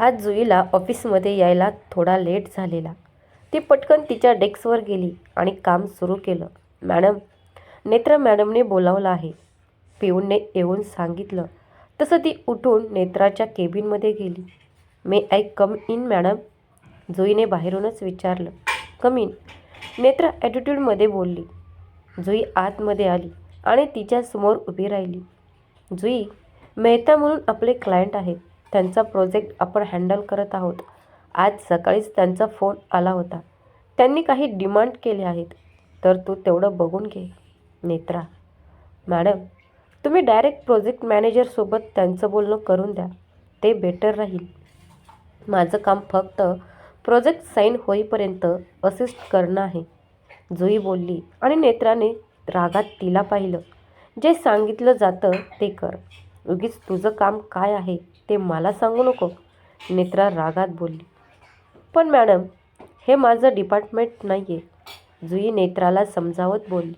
आज जुईला ऑफिसमध्ये यायला थोडा लेट झालेला. ती पटकन तिच्या डेस्कवर गेली आणि काम सुरू केलं. मॅडम नेत्रा मॅडमने बोलावलं आहे. पिऊनने येऊन सांगितलं. तसं ती उठून नेत्राच्या केबिनमध्ये गेली. May I come in madam? जुईने बाहेरूनच विचारलं. कम इन. नेत्रा ॲटिट्यूडमध्ये बोलली. जुई आतमध्ये आली आणि तिच्यासमोर उभी राहिली. जुई मेहता म्हणून आपले क्लायंट आहेत. त्यांचा प्रोजेक्ट आपण हँडल करत आहोत. आज सकाळीच त्यांचा फोन आला होता. त्यांनी काही डिमांड केले आहेत. तर तू तेवढं बघून घे नेत्रा. मॅडम तुम्ही डायरेक्ट प्रोजेक्ट मॅनेजरसोबत त्यांचं बोलणं करून द्या. ते बेटर राहील. माझं काम फक्त प्रोजेक्ट साईन होईपर्यंत असिस्ट करणं आहे. जुई बोलली आणि नेत्राने रागात तिला पाहिलं. जे सांगितलं जातं ते कर. उगीच तुझं काम काय आहे? ते मला सांगू नको. नेत्रा रागात बोलली. पण मॅडम हे माझं डिपार्टमेंट नाही आहे जुई नेत्राला समजावत बोलली.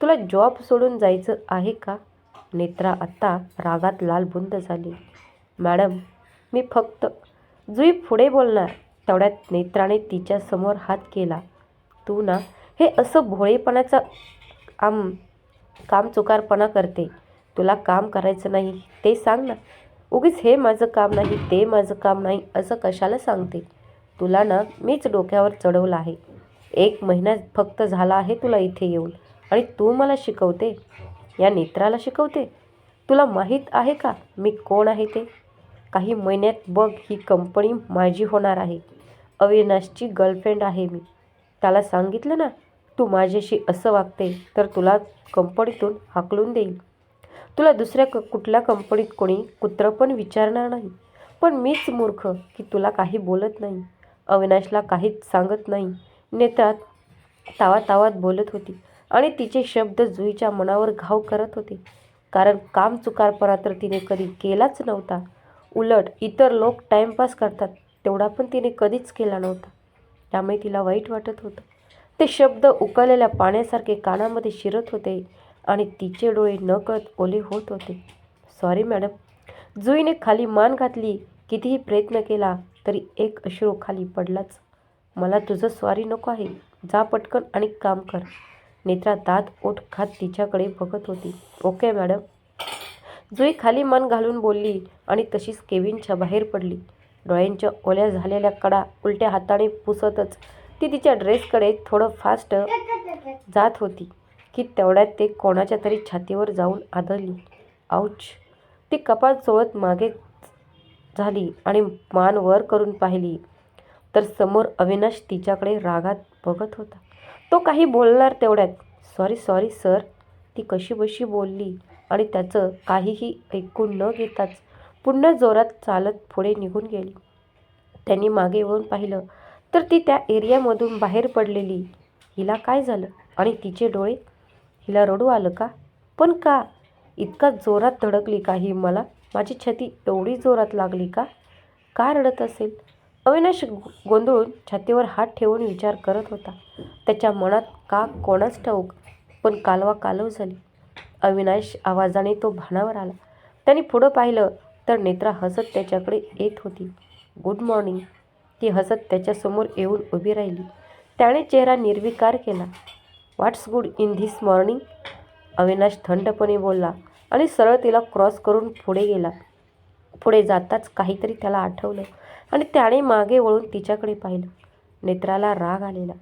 तुला जॉब सोडून जायचं आहे का? नेत्रा आत्ता रागात लालबुंद झाली. मॅडम मी फक्त जुई पुढे बोलणार तेवढ्यात नेत्राने तिच्यासमोर हात केला. तू ना हे असं भोळेपणाचं आम काम चुकारपणा करते. तुला काम करायचं नाही ते सांग ना. उगीच हे माझं काम नाही ते माझं काम नाही असं कशाला सांगते? तुला ना मीच डोक्यावर चढवलं आहे. एक महिना फक्त झाला आहे तुला इथे येऊन. आणि तू मला शिकवते? या नेत्राला शिकवते? तुला माहीत आहे का मी कोण आहे ते? काही महिन्यात बघ ही कंपनी माझी होणार आहे. अविनाशची गर्लफ्रेंड आहे मी. त्याला सांगितलं ना तू माझ्याशी असं वागते तर तुला कंपनीतून हाकलून देईल. तुला दुसऱ्या क कुठल्या कंपनीत कोणी कुत्रं पण विचारणार नाही. पण मीच मूर्ख की तुला काही बोलत नाही. अविनाशला काहीच सांगत नाही. नेत्रात तावा तावात बोलत होती आणि तिचे शब्द जुईच्या मनावर घाव करत होते. कारण काम चुकारपणा तर तिने कधी केलाच नव्हता. उलट इतर लोक टाईमपास करतात तेवढा पण तिने कधीच केला नव्हता. त्यामुळे तिला वाईट वाटत होतं. ते शब्द उकळलेल्या पाण्यासारखे कानामध्ये शिरत होते. आणि तिचे डोळे नकळत ओले होत होते. सॉरी मॅडम जुईने खाली मान घातली. कितीही प्रयत्न केला तरी एक अश्रू खाली पडलाच. मला तुझं स्वारी नको आहे. जा पटकन आणि काम कर. नेत्रा दात ओठ खात तिच्याकडे बघत होती. ओके मॅडम जुई खाली मान घालून बोलली आणि तशीच केविनच्या बाहेर पडली. डोळ्यांच्या ओल्या झालेल्या कडा उलट्या हाताने पुसतच ती तिच्या ड्रेसकडे थोडं फास्ट जात होती. की तेवढ्यात ते कोणाच्या तरी छातीवर जाऊन आदळली. आऊच ती कपाळ चोळत मागे झाली आणि मान वर करून पाहिली. तर समोर अविनाश तिच्याकडे रागात बघत होता. तो काही बोलणार तेवढ्यात. Sorry sorry sir. ती कशी बशी बोलली आणि त्याचं काहीही ऐकून न घेताच पुन्हा जोरात चालत पुढे निघून गेली. त्यांनी मागे वळून पाहिलं तर ती त्या एरियामधून बाहेर पडलेली. हिला काय झालं? आणि तिचे डोळे? हिला रडू आलं का? पण का? इतका जोरात धडकली का ही मला? माझी छाती एवढी जोरात लागली का? का रडत असेल? अविनाश गोंधळून छातीवर हात ठेवून विचार करत होता. त्याच्या मनात का कोणाच ठाऊक? पण कालवा कालव झाली. अविनाश आवाजाने तो भानावर आला. त्याने पुढं पाहिलं तर नेत्रा हसत त्याच्याकडे येत होती. Good morning. ती हसत त्याच्यासमोर येऊन उभी राहिली. त्याने चेहरा निर्विकार केला. What's good in this morning Avinash थंडपणे बोलला आणि सरळ तिला क्रॉस करून पुढे गेला. पुढे जाताच काहीतरी त्याला आठवलं आणि त्याने मागे वळून तिच्याकडे पाहिलं. नेत्राला राग आलेला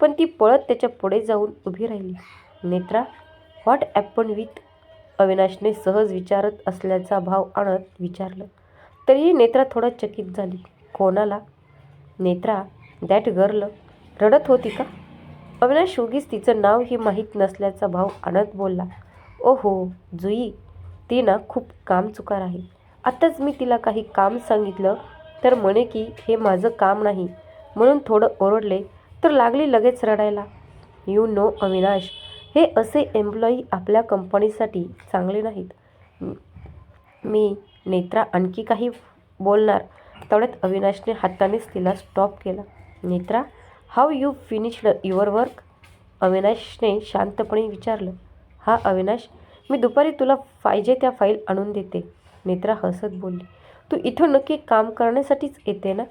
पण ती पळत त्याच्या पुढे जाऊन उभी राहिली. नेत्रा व्हॉट ॲपन विथ अविनाशने सहज विचारत असल्याचा भाव आणत विचारलं. तरीही नेत्रा थोडा चकित झाली. कोणाला? नेत्रा दॅट गर्ल रडत होती का? अविनाश उगीच तिचं नाव ही माहीत नसल्याचा भाव आणत बोलला ओ हो जुई ती ना खूप काम चुकार आहे. आत्ताच मी तिला काही काम सांगितलं तर म्हणे की हे माझं काम नाही. म्हणून थोडं ओरडले तर लागली लगेच रडायला. यू नो अविनाश हे असे एम्प्लॉई आपल्या कंपनीसाठी चांगले नाहीत. मी नेत्रा आणखी काही बोलणार. तेवढ्यात अविनाशने हातानेच तिला स्टॉप केला. Netra how you finished your work? अविनाशने शांतपणे विचारलं. हा अविनाश मी दुपारी तुला पाहिजे त्या फाईल आणून देते. नेत्रा हसत बोलली. तू इथं नक्की काम करण्यासाठीच येते ना?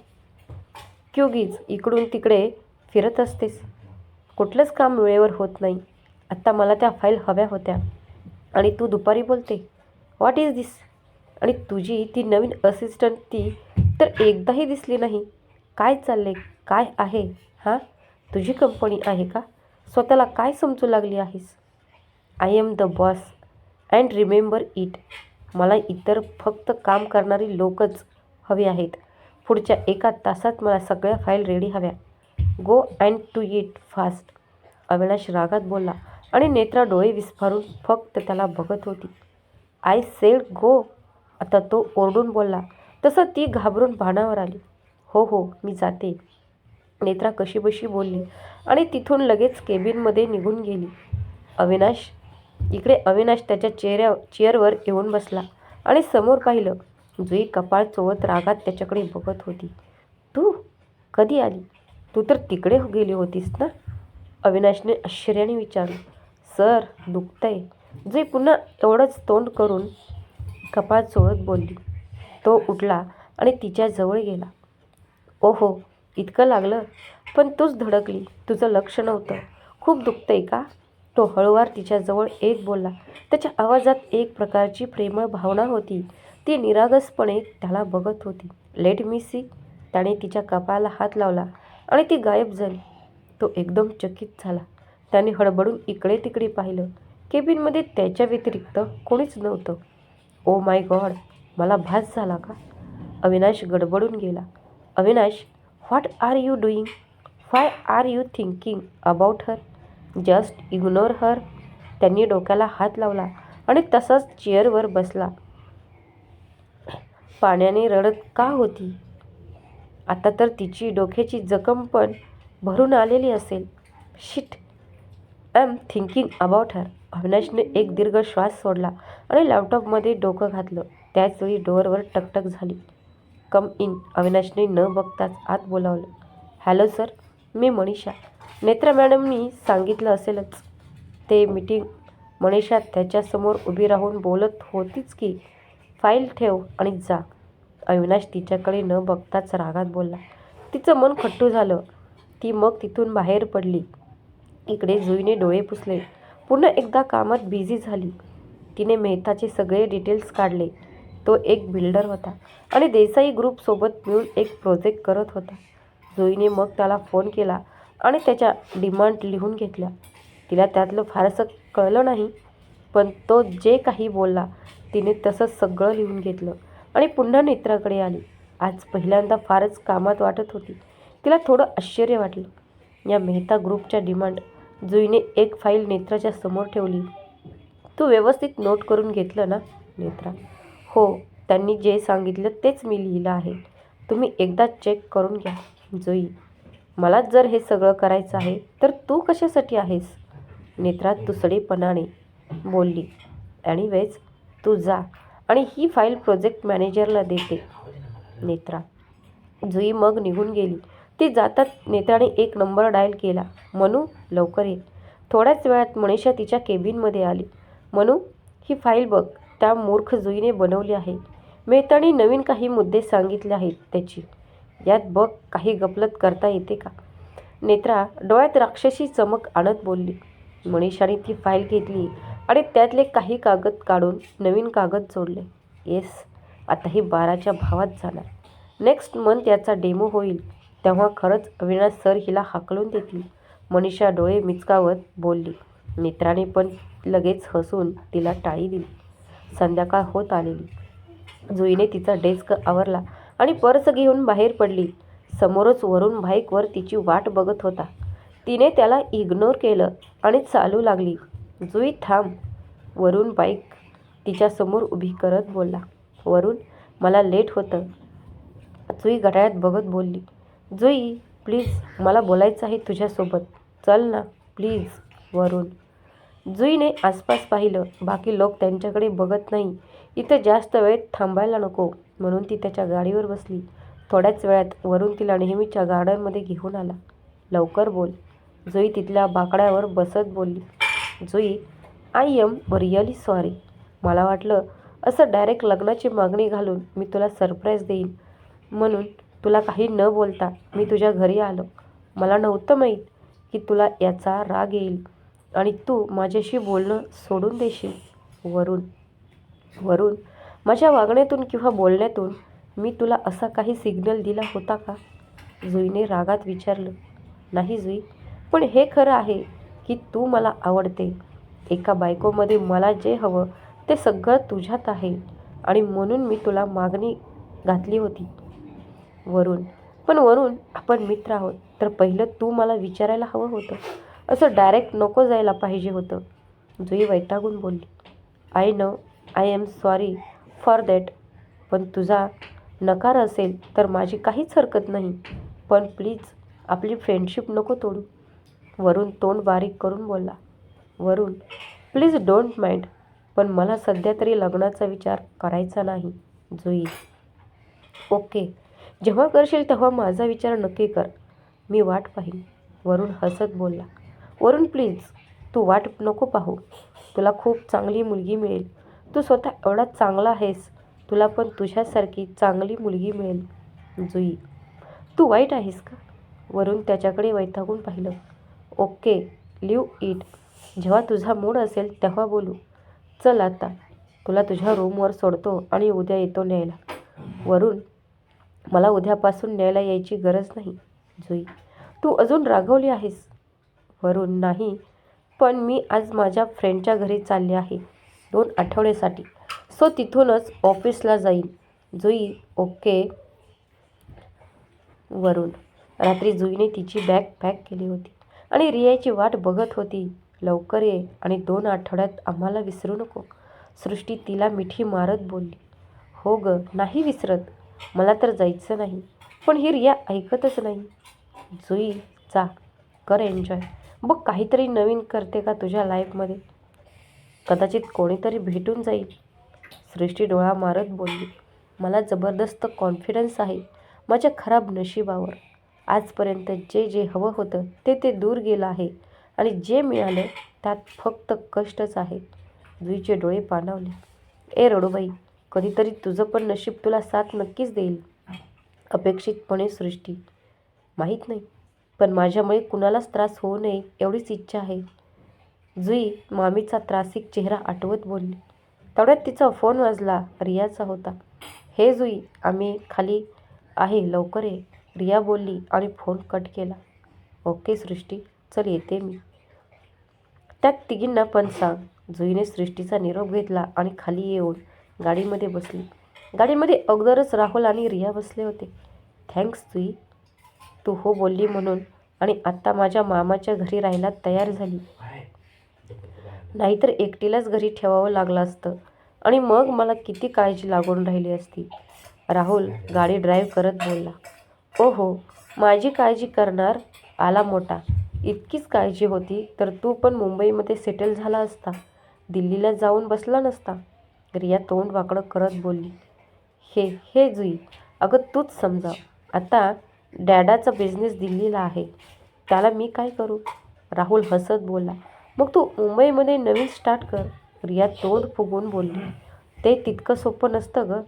क्युगीज इकडून तिकडे फिरत असतेस. कुठलंच काम वेळेवर होत नाही. आत्ता मला त्या फाईल हव्या होत्या. आणि तू दुपारी बोलते. व्हॉट इज दिस आणि तुझी ती नवीन असिस्टंट ती तर एकदाही दिसली नाही. काय चालले काय आहे? हां? तुझी कंपनी आहे का? स्वतःला काय समजू लागली आहेस? I am the boss and remember it मला इतर फक्त काम करणारी लोकच हवी आहेत. पुढच्या एका तासात मला सगळ्या फाईल रेडी हव्या. Go and do it fast Avinash रागात बोलला आणि नेत्रा डोळे विस्फारून फक्त त्याला बघत होती. आय सेड गो आता तो ओरडून बोलला. तसं ती घाबरून भानावर आली. हो हो मी जाते. नेत्रा कशीबशी बोलली आणि तिथून लगेच केबिनमध्ये निघून गेली. अविनाश इकडे अविनाश त्याच्या चेहऱ्या चेअरवर येऊन बसला आणि समोर पाहिलं जुई कपाळ चोवत रागात त्याच्याकडे बघत होती. तू कधी आली? तू तर तिकडे गेली होतीस ना? अविनाशने आश्चर्याने विचारलं. सर दुखतंय. जुई पुन्हा एवढंच तोंड करून कपाळ चोळत बोलली. तो उठला आणि तिच्या जवळ गेला. ओहो इतकं लागलं. पण तूच धडकली. तुझं लक्ष नव्हतं. खूप दुखतंय का? तो हळूवार तिच्याजवळ एक बोलला. त्याच्या आवाजात एक प्रकारची प्रेमळ भावना होती. ती निरागसपणे त्याला बघत होती. लेट मी सी त्याने तिच्या कपाळाला हात लावला आणि ती गायब झाली. तो एकदम चकित झाला. त्याने हडबडून इकडे तिकडे पाहिलं. केबिनमध्ये त्याच्या व्यतिरिक्त कोणीच नव्हतं. ओ माय गॉड मला भास झाला का? अविनाश गडबडून गेला. Avinash what are you doing why are you thinking about her just ignore her त्यांनी डोक्याला हात लावला आणि तसाच चेअरवर बसला. पाण्याने रडत का होती? आता तर तिची डोक्याची जखम पण भरून आलेली असेल. Shit I am thinking about her अविनाशने एक दीर्घ श्वास सोडला आणि लॅपटॉपमध्ये डोकं घातलं. त्याचवेळी डोअरवर टकटक झाली. कम इन. अविनाशने न बघताच आत बोलावलं. Hello sir. मी मनीषा. नेत्रा मॅडमनी सांगितलं असेलच. ते मीटिंग मनीषा त्याच्यासमोर उभी राहून बोलत होतीच की फाईल ठेव आणि जा. अविनाश तिच्याकडे न बघताच रागात बोलला. तिचं मन खट्टू झालं. ती मग तिथून बाहेर पडली. इकडे जुईने डोळे पुसले. पुन्हा एकदा कामात बिझी झाली. तिने मेहताचे सगळे डिटेल्स काढले. तो एक बिल्डर होता आणि देसाई ग्रुपसोबत मिळून एक प्रोजेक्ट करत होता. जुईने मग त्याला फोन केला आणि त्याच्या डिमांड लिहून घेतल्या. तिला त्यातलं फारसं कळलं नाही पण तो जे काही बोलला तिने तसं सगळं लिहून घेतलं आणि पुन्हा नेत्राकडे आली. आज पहिल्यांदा फारच कामात वाटत होती. तिला थोडं आश्चर्य वाटलं. या मेहता ग्रुपच्या डिमांड जुईने एक फाईल नेत्राच्या समोर ठेवली. तू व्यवस्थित नोट करून घेतलं ना नेत्रा? हो त्यांनी जे सांगितलं तेच मी लिहिलं आहे. तुम्ही एकदा चेक करून घ्या जुई. मला जर हे सगळं करायचं आहे तर तू कशासाठी आहेस? नेत्रा तुसडेपणाने बोलली. ॲनिवेज तू जा आणि ही फाईल प्रोजेक्ट मॅनेजरला देते नेत्रा. जुई मग निघून गेली. ती जातात नेत्राने एक नंबर डायल केला. मनू लवकर ये. थोड्याच वेळात मनीषा तिच्या केबिनमध्ये आली. मनू ही फाईल बघ. त्या मूर्ख जुईने बनवली आहे. मेहताने नवीन काही मुद्दे सांगितले आहेत त्याची. यात बघ काही गपलत करता येते का? नेत्रा डोळ्यात राक्षसी चमक आणत बोलली. मनीषाने ती फाईल घेतली आणि त्यातले काही कागद काढून नवीन कागद जोडले. येस आता ही बाराच्या भावात जाणार. नेक्स्ट मंथ याचा डेमो होईल. तेव्हा खरंच अविनाश सर हिला हाकलून देतील. मनीषा डोळे मिचकावत बोलली. मित्राने पण लगेच हसून तिला टाळी दिली. संध्याकाळ होत आलेली. जुईने तिचा डेस्क आवरला आणि पर्स घेऊन बाहेर पडली. समोरच वरून बाईकवर तिची वाट बघत होता. तिने त्याला इग्नोर केलं आणि चालू लागली. जुई थांब. वरून बाईक तिच्यासमोर उभी करत बोलला. वरून मला लेट होतं. जुई घड्याळ्यात बघत बोलली. जुई प्लीज मला बोलायचं आहे तुझ्यासोबत. चल ना प्लीज वरून जुईने आसपास पाहिलं. बाकी लोक त्यांच्याकडे बघत नाही. इथं जास्त वेळ थांबायला नको म्हणून ती त्याच्या गाडीवर बसली. थोड्याच वेळात वरून तिला नेहमीच्या गार्डनमध्ये घेऊन आला. लवकर बोल. जुई तिथल्या बाकड्यावर बसत बोलली. Jui I am really sorry मला वाटलं असं डायरेक्ट लग्नाची मागणी घालून मी तुला सरप्राईज देईन. म्हणून तुला काही न बोलता मी तुझ्या घरी आलो. मला नव्हतं माहीत की तुला याचा राग येईल. आणि तू माझ्याशी बोलणं सोडून देशील. वरून वरून माझ्या वागण्यातून किंवा बोलण्यातून मी तुला असा काही सिग्नल दिला होता का? जुईने रागात विचारलं. नाही जुई पण हे खरं आहे की तू मला आवडते. एका बायकोमध्ये मला जे हवं ते सगळं तुझ्यात आहे आणि म्हणून मी तुला मागणी घातली होती. वरून पण वरून आपण मित्र आहोत तर पहिलं तू मला विचारायला हवं होतं. असं डायरेक्ट नको जायला पाहिजे होतं. जुई वैतागून बोलली I know I am sorry for that पण तुझा नकार असेल तर माझी काहीच हरकत नाही. पण प्लीज आपली फ्रेंडशिप नको तोडू. वरून तोंड बारीक करून बोलला वरून प्लीज डोंट माइंड पण मला सध्या तरी लग्नाचा विचार करायचा नाही जुई. ओके जेव्हा करशील तेव्हा माझा विचार नक्की कर. मी वाट पाहीन वरून हसत बोलला वरून प्लीज तू वाट नको पाहू. तुला खूप चांगली मुलगी मिळेल. तू स्वतः एवढा चांगला आहेस. तुला पण तुझ्यासारखी चांगली मुलगी मिळेल. जुई तू वाईट आहेस का? वरून त्याच्याकडे वैतागून पाहिलं. Okay leave it. जेव्हा तुझा मूड असेल तेव्हा बोलू. चल आता. तुला तुझ्या रूमवर सोडतो आणि उद्या येतो न्यायला. वरून मला उद्यापासून न्यायला यायची गरज नाही. जुई तू अजून रागवली आहेस? वरून नाही पण मी आज माझ्या फ्रेंडच्या घरी चालले आहे दोन आठवड्यासाठी. सो तिथूनच ऑफिसला जाईन. जुई ओके वरून. रात्री जुईने तिची बॅग पॅक केली होती. आणि रियाची वाट बघत होती. लवकर ये आणि दोन आठवड्यात आम्हाला विसरू नको. सृष्टी तिला मिठी मारत बोलली. हो ग नाही विसरत. मला तर जायचं नाही. पण ही रिया ऐकतच नाही. जुई जा. कर एन्जॉय बघ काहीतरी नवीन करते का तुझ्या लाईफमध्ये? कदाचित कोणीतरी भेटून जाईल. सृष्टी डोळा मारत बोलली मला जबरदस्त कॉन्फिडन्स आहे. माझ्या खराब नशिबावर. आजपर्यंत जे जे हवं होतं ते ते दूर गेलं आहे. आणि जे मिळालं त्यात फक्त कष्टच आहे जुईचे डोळे पाणावले. ए रडूबाई कधीतरी तुझं पण नशीब तुला साथ नक्कीच देईल. अपेक्षितपणे सृष्टी माहीत नाही. पण माझ्यामुळे कुणालाच त्रास होऊ नये एवढीच इच्छा आहे. जुई मामीचा त्रासिक चेहरा आठवत बोलली. तेवढ्यात तिचा फोन वाजला. रियाचा होता. हे जुई आम्ही खाली आहे लवकर ये. रिया बोलली आणि फोन कट केला. ओके सृष्टी चल येते मी. त्यात तिघींना पण सांग. जुईने सृष्टीचा निरोप घेतला आणि खाली येऊन गाडीमध्ये बसली. गाडीमध्ये अगोदरच राहुल आणि रिया बसले होते. थँक्स जुई तू हो बोलली म्हणून आणि आत्ता माझ्या मामाच्या घरी राहायला तयार झाली. नाहीतर एकटीलाच घरी ठेवावं लागलं असतं. आणि मग मला किती काळजी लागून राहिली असती. राहुल गाडी ड्राईव्ह करत बोलला ओ हो माझी काळजी करणार आला मोठा. इतकीच काळजी होती तर तू पण मुंबईमध्ये सेटल झाला असता. दिल्लीला जाऊन बसला नसता. रिया तोंड वाकडं करत बोलली हे हे जुई अगं तूच समजा. आता डॅडाचा बिझनेस दिल्लीला आहे. त्याला मी काय करू? राहुल हसत बोलला. मग तू मुंबईमध्ये नवीन स्टार्ट कर. रिया तोंड फुगून बोलली. ते तितकं सोपं नसतं गं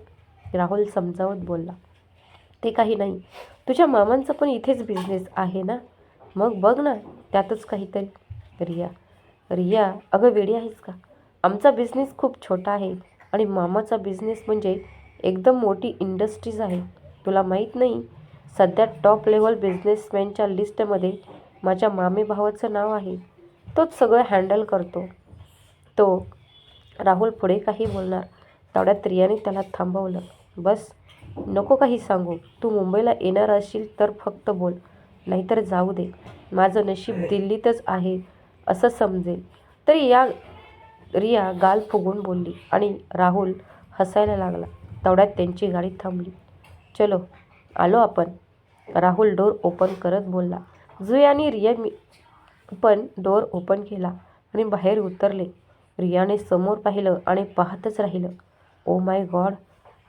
राहुल समजावत बोलला. ते काही नाही. तुझ्या मामांचा पण इथेच बिझनेस आहे ना? मग बघ ना त्यातच काहीतरी. रिया रिया अगं वेडी आहेस का? आमचा बिझनेस खूप छोटा आहे आणि मामाचा बिझनेस म्हणजे एकदम मोठी इंडस्ट्रीज आहे. तुला माहीत नाही सध्या टॉप लेवल बिझनेसमॅनच्या लिस्टमध्ये माझ्या मामी भावाचं नाव आहे. तोच सगळं हँडल करतो. तो राहुल पुढे काही बोलणार. तेवढ्यात रियाने त्याला थांबवलं. बस नको काही सांगू. तू मुंबईला येणार असशील तर फक्त बोल. नाहीतर जाऊ दे. माझं नशीब दिल्लीतच आहे असं समजेल. तरी या रिया गाल फुगून बोलली आणि राहुल हसायला लागला. तेवढ्यात त्यांची गाडी थांबली. चलो आलो आपण. राहुल डोर ओपन करत बोलला जुई आणि रिया मी पण डोर ओपन केला आणि बाहेर उतरले. रियाने समोर पाहिलं आणि पाहतच राहिलं. ओ माय गॉड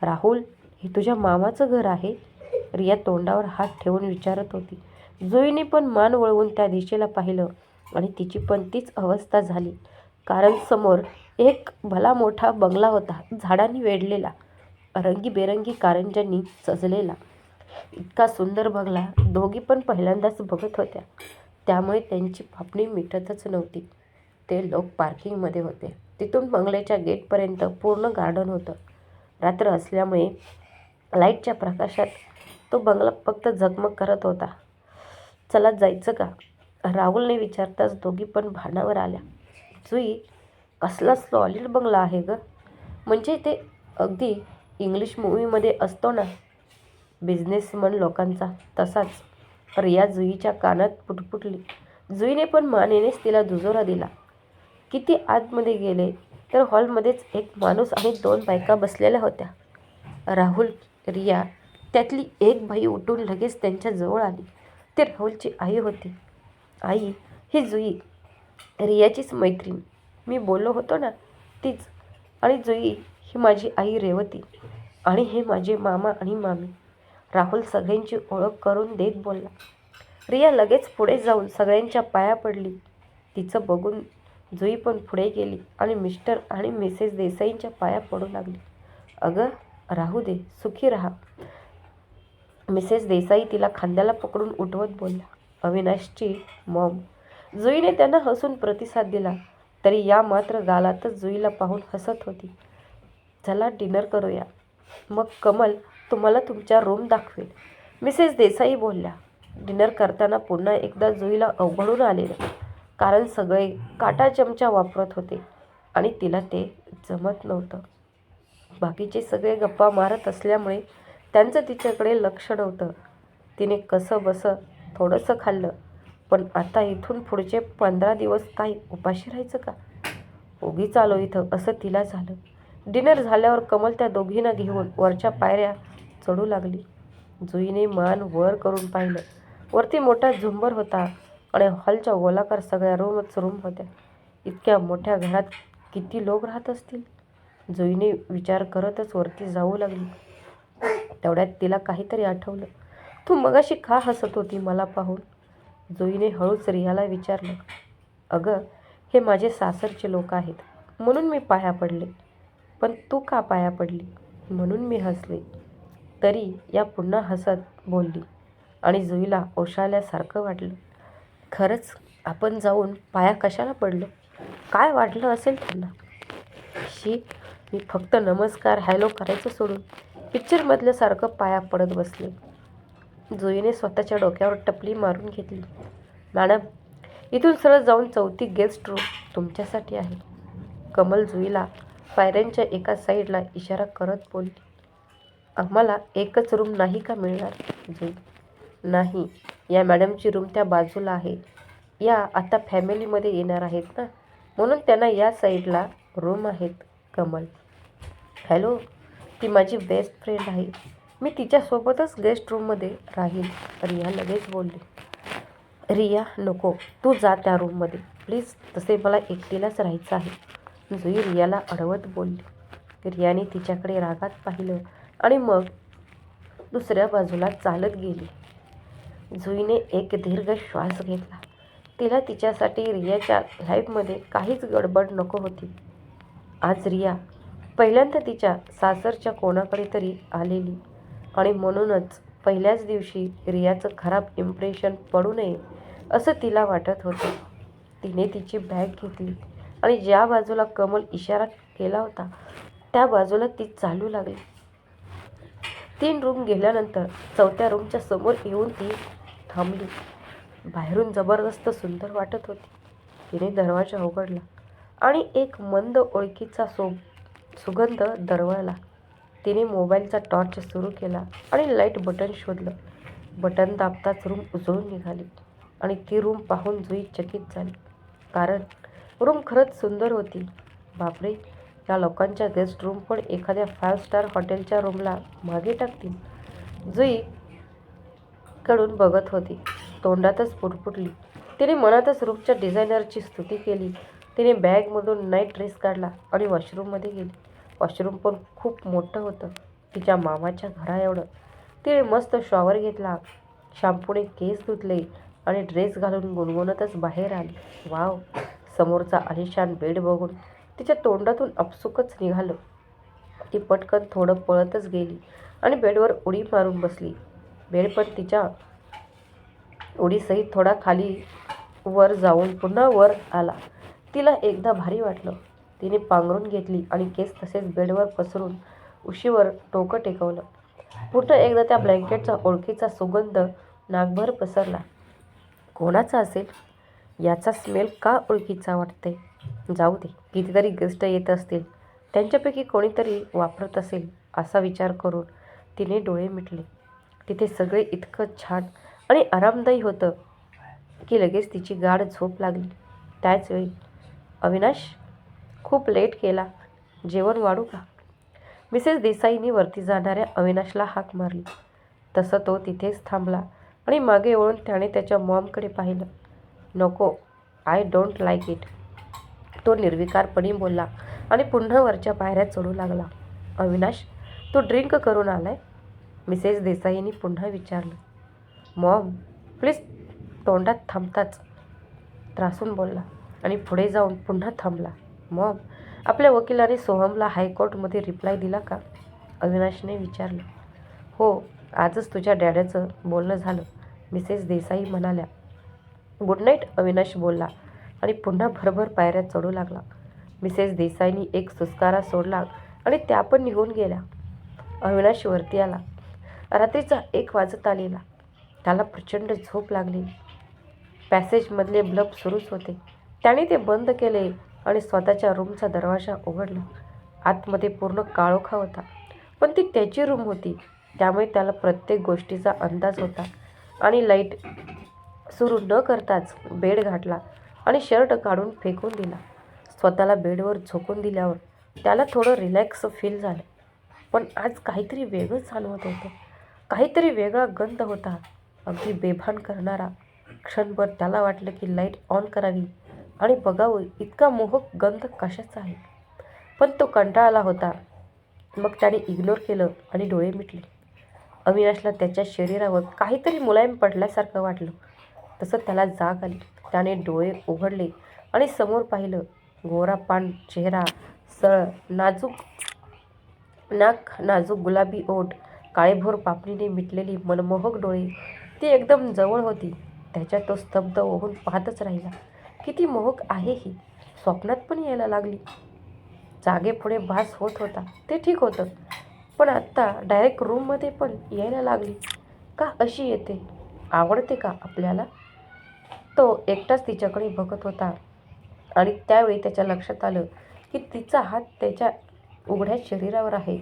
राहुल हे तुझ्या मामाचं घर आहे? रिया तोंडावर हात ठेवून विचारत होती. जुईने पण मान वळवून त्या दिशेला पाहिलं आणि तिची पण तीच अवस्था झाली. कारण समोर एक भला मोठा बंगला होता झाडांनी वेढलेला रंगीबेरंगी कारंज्यांनी सजलेला. इतका सुंदर बंगला दोघी पण पहिल्यांदाच बघत होत्या. त्यामुळे त्यांची पापणी मिटतच नव्हती. ते लोक पार्किंगमध्ये होते. तिथून बंगल्याच्या गेटपर्यंत पूर्ण गार्डन होतं. रात्र असल्यामुळे लाईटच्या प्रकाशात तो बंगला फक्त झगमग करत होता. चला जायचं का? राहुलने विचारताच दोघी पण भानावर आल्या. जुई कसला सॉलिड बंगला आहे ग? म्हणजे ते अगदी इंग्लिश मूवीमध्ये असतो ना? बिझनेसमन लोकांचा तसाच. रिया जुईच्या कानात पुटपुटली. जुईने पण मानेनेच तिला दुजोरा दिला. किती आतमध्ये गेले तर हॉलमध्येच एक माणूस आणि दोन बायका बसलेल्या होत्या. राहुल रिया त्यातली एक बाई उठून लगेच त्यांच्याजवळ आली. ते राहुलची आई होती. आई ही जुई. रियाचीच मैत्रीण. मी बोललो होतो ना तीच. आणि जुई ही माझी आई रेवती. आणि हे माझे मामा आणि मामी. राहुल सगळ्यांची ओळख करून देत बोलला. रिया लगेच पुढे जाऊन सगळ्यांच्या पाया पडली. तिचं बघून जुई पण पुढे गेली आणि मिस्टर आणि मिसेस देसाईंच्या पाया पडू लागली. अगं राहू दे सुखी राहा. मिसेस देसाई तिला खांद्याला पकडून उठवत बोलला. अविनाशची मॉम. जुईने त्यांना हसून प्रतिसाद दिला. तरी या मात्र गालातच जुईला पाहून हसत होती. चला डिनर करूया. मग कमल तुम्हाला तुमच्या रूम दाखवेल. मिसेस देसाई बोलल्या डिनर करताना पुन्हा एकदा जुईला अवघडून आलेलं. कारण सगळे काटा चमचा वापरत होते आणि तिला ते जमत नव्हतं. बाकीचे सगळे गप्पा मारत असल्यामुळे त्यांचं तिच्याकडे लक्ष नव्हतं. तिने कसं बसं थोडंसं खाल्लं. पण आता इथून पुढचे पंधरा दिवस काही उपाशी राहायचं का? उगी चालो इथं असं तिला झालं. डिनर झाल्यावर कमल त्या दोघींना घेऊन वरच्या पायऱ्या चढू लागली. जुईने मान वर करून पाहिलं. वरती मोठा झुंबर होता आणि हॉलच्या गोलाकार सगळ्या रूमच रूम होत्या. इतक्या मोठ्या घरात किती लोक राहत असतील? जुईने विचार करतच वरती जाऊ लागली. तेवढ्यात तिला काहीतरी आठवलं. तू मगाशी का हसत होती मला पाहून? जुईने हळूच रियाला विचारलं. अगं हे माझे सासरचे लोक आहेत. म्हणून मी पाया पडले. पण तू का पाया पडली? म्हणून मी हसले. तरी या पुन्हा हसत बोलली. आणि जुईला ओशाल्यासारखं वाटलं. खरंच आपण जाऊन पाया कशाला पडलो? काय वाटलं असेल त्यांना? शी मी फक्त नमस्कार हॅलो करायचं सोडून पिक्चरमधल्यासारखं पाया पडत बसले. जुईने स्वतःच्या डोक्यावर टपली मारून घेतली. मॅडम इथून सरळ जाऊन चौथी गेस्ट रूम तुमच्यासाठी आहे. कमल जुईला पायऱ्यांच्या एका साईडला इशारा करत बोलली. आम्हाला एकच रूम नाही का मिळणार? जुई नाही. या मॅडमची रूम त्या बाजूला आहे. या आता फॅमिलीमध्ये येणार आहेत ना? म्हणून त्यांना या साईडला रूम आहेत कमल. हॅलो? ती माझी बेस्ट फ्रेंड आहे. मी तिच्यासोबतच गेस्ट रूममध्ये राहील रिया लगेच बोलली. रिया नको. तू जा त्या रूममध्ये. प्लीज तसे मला एकटीलाच राहायचं आहे. जुई रियाला अडवत बोलली. रियाने तिच्याकडे रागात पाहिलं. आणि मग दुसऱ्या बाजूला चालत गेली. जुईने एक दीर्घ श्वास घेतला. तिला तिच्यासाठी रियाच्या लाईफमध्ये काहीच गडबड नको होती. आज रिया पहिल्यांदा तिच्या सासरच्या कोणाकडे तरी आलेली आणि म्हणूनच पहिल्याच दिवशी रियाचं खराब इम्प्रेशन पडू नये असं तिला वाटत होतं. तिने तिची बॅग घेतली आणि ज्या बाजूला कमल इशारा केला होता त्या बाजूला ती चालू लागली. तीन रूम गेल्यानंतर चौथ्या रूमच्या समोर येऊन ती थांबली. बाहेरून जबरदस्त सुंदर वाटत होती. तिने दरवाजा उघडला आणि एक मंद ओळखीचा सो सुगंध दरवळला. तिने मोबाईलचा टॉर्च सुरू केला आणि लाइट बटन शोधलं. बटन दाबताच रूम उजळून निघाली आणि ती रूम पाहून जुई चकित झाली. कारण रूम खरंच सुंदर होती. बापरे! या लोकांच्या गेस्ट रूम पण एखाद्या फाईव्ह स्टार हॉटेलच्या रूमला मागे टाकतील. जुई कडून बघत होती. तोंडातच पुटपुटली तिने मनातच रूमच्या डिझायनरची स्तुती केली. तिने बॅगमधून नाईट ड्रेस काढला आणि वॉशरूममध्ये गेली. वॉशरूम पण खूप मोठं होतं. तिच्या मामाच्या घरा एवढं तिने मस्त शॉवर घेतला. शॅम्पूने केस धुतले आणि ड्रेस घालून गुणगुणतच बाहेर आली. वाव समोरचा आलिशान बेड बघून तिच्या तोंडातून अपसुकच निघालं. ती पटकन थोडं पळतच गेली आणि बेडवर उडी मारून बसली. बेड पण तिच्या उडीसहित थोडा खाली वर जाऊन पुन्हा वर आला. तिला एकदा भारी वाटलं. तिने पांघरून घेतली आणि केस तसेच बेडवर पसरून उशीवर टोकं टेकवलं. पुन्हा एकदा त्या ब्लँकेटचा ओळखीचा सुगंध नागभर पसरला. कोणाचा असेल? याचा स्मेल का ओळखीचा वाटते जाऊ दे. कितीतरी गेस्ट येत असतील. त्यांच्यापैकी कोणीतरी वापरत असेल असा विचार करून तिने डोळे मिटले. तिथे सगळे इतकं छान आणि आरामदायी होतं की लगेच तिची गाढ झोप लागली. त्याच वेळी अविनाश खूप लेट केला. जेवण वाढू का? मिसेस देसाईने वरती जाणाऱ्या अविनाशला हाक मारली. तसं तो तिथेच थांबला आणि मागे वळून त्याने त्याच्या मॉमकडे पाहिलं. नको. I don't like it. तो निर्विकारपणे बोलला आणि पुन्हा वरच्या पायऱ्या चढू लागला. अविनाश तू ड्रिंक करून आलाय? मिसेस देसाईंनी पुन्हा विचारलं. मॉम प्लीज तोंडात थांबताच. त्रासून बोलला आणि पुढे जाऊन पुन्हा थांबला. मॉम आपल्या वकिलाने सोहमला हायकोर्टमध्ये रिप्लाय दिला का? अविनाशने विचारलं. हो आजच तुझ्या डॅड्याचं बोलणं झालं मिसेस देसाई म्हणाल्या. गुड नाईट अविनाश बोलला. आणि पुन्हा भरभर पायऱ्या चढू लागला. मिसेस देसाईंनी एक सुस्कारा सोडला आणि त्या पण निघून गेल्या. अविनाश वरती आला. रात्रीचा एक वाजत आलेला. त्याला प्रचंड झोप लागली. पॅसेजमधले ब्लब सुरूच होते. त्याने ते बंद केले आणि स्वतःच्या रूमचा दरवाजा उघडला. आतमध्ये पूर्ण काळोखा होता. पण ती त्याची रूम होती. त्यामुळे त्याला प्रत्येक गोष्टीचा अंदाज होता. आणि लाइट सुरू न करताच बेड घाटला. आणि शर्ट काढून फेकून दिला. स्वतःला बेडवर झोकून दिल्यावर त्याला थोडं रिलॅक्स फील झालं. पण आज काहीतरी वेगळंच जाणवत होतं. काहीतरी वेगळा गंध होता. अगदी बेभान करणारा. क्षणभर त्याला वाटलं की लाइट ऑन करावी. आणि बघावं इतका मोहक गंध कशाचा आहे. पण तो कंटाळला होता. मग त्याने इग्नोर केलं आणि डोळे मिटले. अविनाशला त्याच्या शरीरावर काहीतरी मुलायम पडल्यासारखं वाटलं. तसं त्याला जाग आली. त्याने डोळे उघडले आणि समोर पाहिलं गोरा पान चेहरा सळ नाजूक नाक नाजूक गुलाबी ओठ काळेभोर पापणीने मिटलेली मनमोहक डोळे ती एकदम जवळ होती. त्याच्या तो स्तब्ध होऊन पाहतच राहिला. किती मोहक आहे ही. स्वप्नात पण यायला लागली. जागेपुढे भास होत होता. ते ठीक होतं. पण आत्ता डायरेक्ट रूममध्ये पण यायला लागली. का अशी येते? आवडते का आपल्याला? तो एकटाच तिच्याकडे बघत होता. आणि त्यावेळी त्याच्या लक्षात आलं की तिचा हात त्याच्या उघड्या शरीरावर आहे.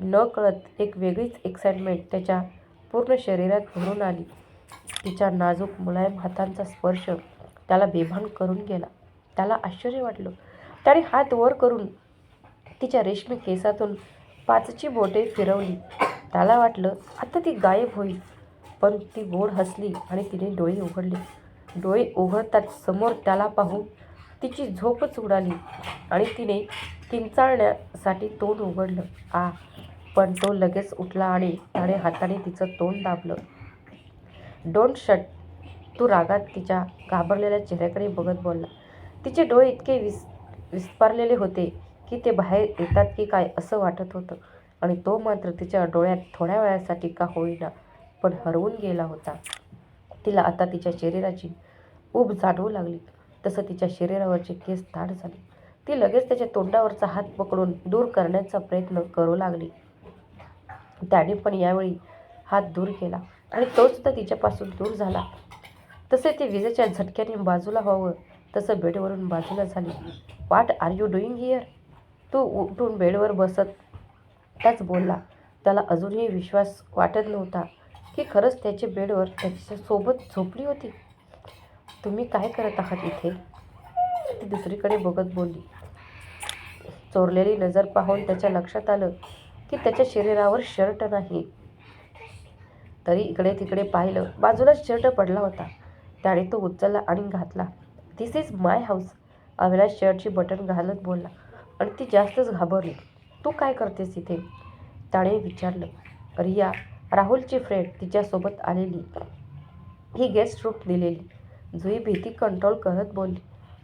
न कळत एक वेगळीच एक्साइटमेंट त्याच्या पूर्ण शरीरात भरून आली. तिच्या नाजूक मुलायम हातांचा स्पर्श त्याला बेभान करून गेला. त्याला आश्चर्य वाटलं. त्याने हात वर करून तिच्या रेशमी केसातून पाचची बोटे फिरवली. त्याला वाटलं आता ती गायब होईल. पण ती गोड हसली आणि तिने डोळे उघडले. डोळे उघडताच समोर त्याला पाहून तिची झोपच उडाली आणि तिने किंचाळण्यासाठी तोंड उघडलं. आ पण तो लगेच उठला आणि त्याने हाताने तिचं तोंड दाबलं. डोंट शट तू रागात तिच्या घाबरलेल्या चेहऱ्याकडे बघत बोलला. तिचे डोळे इतके विस विस्पारलेले होते की ते बाहेर येतात की काय असं वाटत होतं. आणि तो मात्र तिच्या डोळ्यात थोड्या वेळासाठी का होईना पण हरवून गेला होता. तिला आता तिच्या शरीराची ऊब जाणवू लागली. तसं तिच्या शरीरावरचे केस ताड झाले. ती लगेच त्याच्या तोंडावरचा हात पकडून दूर करण्याचा प्रयत्न करू लागली. त्याने पण यावेळी हात दूर केला आणि तो सुद्धा तिच्यापासून दूर झाला. तसे ते विजेच्या झटक्याने बाजूला व्हावं तसं बेडवरून बाजूला झाली. What are you doing here तो उठून बेडवर बसत त्याच बोलला. त्याला अजूनही विश्वास वाटत नव्हता. की खरंच त्याची बेडवर त्याच्यासोबत झोपली होती. तुम्ही काय करत आहात इथे? ती दुसरीकडे बघत बोलली. चोरलेली नजर पाहून त्याच्या लक्षात आलं की त्याच्या शरीरावर शर्ट नाही. तरी इकडे तिकडे पाहिलं बाजूला शर्ट पडला होता. त्याने तो उचलला आणि घातला. This is my house Avinash शर्टची button घालत बोलला. आणि ती जास्तच घाबरली. तू काय करतेस इथे? त्याने विचारलं. रिया राहुलची फ्रेंड तिच्यासोबत आलेली. ही गेस्ट रूम दिलेली. जुई भीती कंट्रोल करत बोलली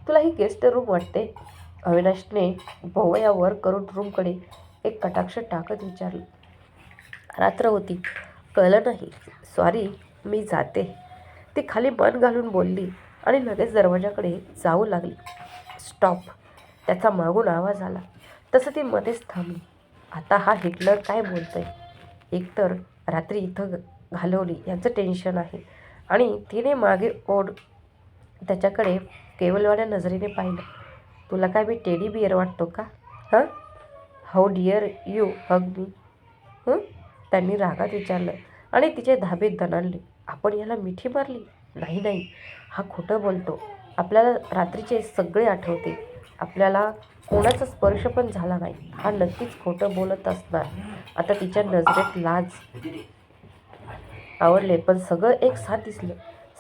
तुला ही गेस्ट रूम वाटते? अविनाशने भोवया वर करून रूमकडे एक कटाक्ष टाकत विचारलं. रात्र होती. कळलं नाही. सॉरी मी जाते. ती खाली मन घालून बोलली आणि लगेच दरवाजाकडे जाऊ लागली. स्टॉप त्याचा मागून आवाज आला. तसं ती मध्येच थांबली. आता हा हिटलर काय बोलतोय? एकतर रात्री इथं घालवली याचं टेन्शन आहे. आणि तिने मागे ओढ त्याच्याकडे केवलवाड्या नजरेने पाहिलं. तुला काय मी टेडी बिअर वाटतो का? हां? How dare you hug me त्यांनी रागात विचारलं. आणि तिचे धाबे दणाणले. आपण याला मिठी मारली? नाही नाही. हा खोटं बोलतो. आपल्याला रात्रीचे सगळे आठवते. आपल्याला कोणाचा स्पर्श पण झाला नाही. हा नक्कीच खोटं बोलत असणार. आता तिच्या नजरेत लाज. आवडले पण सगळं एक साथ दिसलं.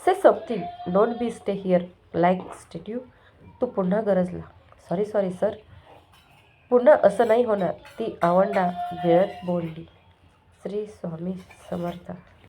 Say something. Don't be stay here like statue तू पुन्हा गरजला. सॉरी सॉरी सर पुन्हा असं नाही होणार. ती आवंडा वेळत बोलली. श्री स्वामी समर्थ.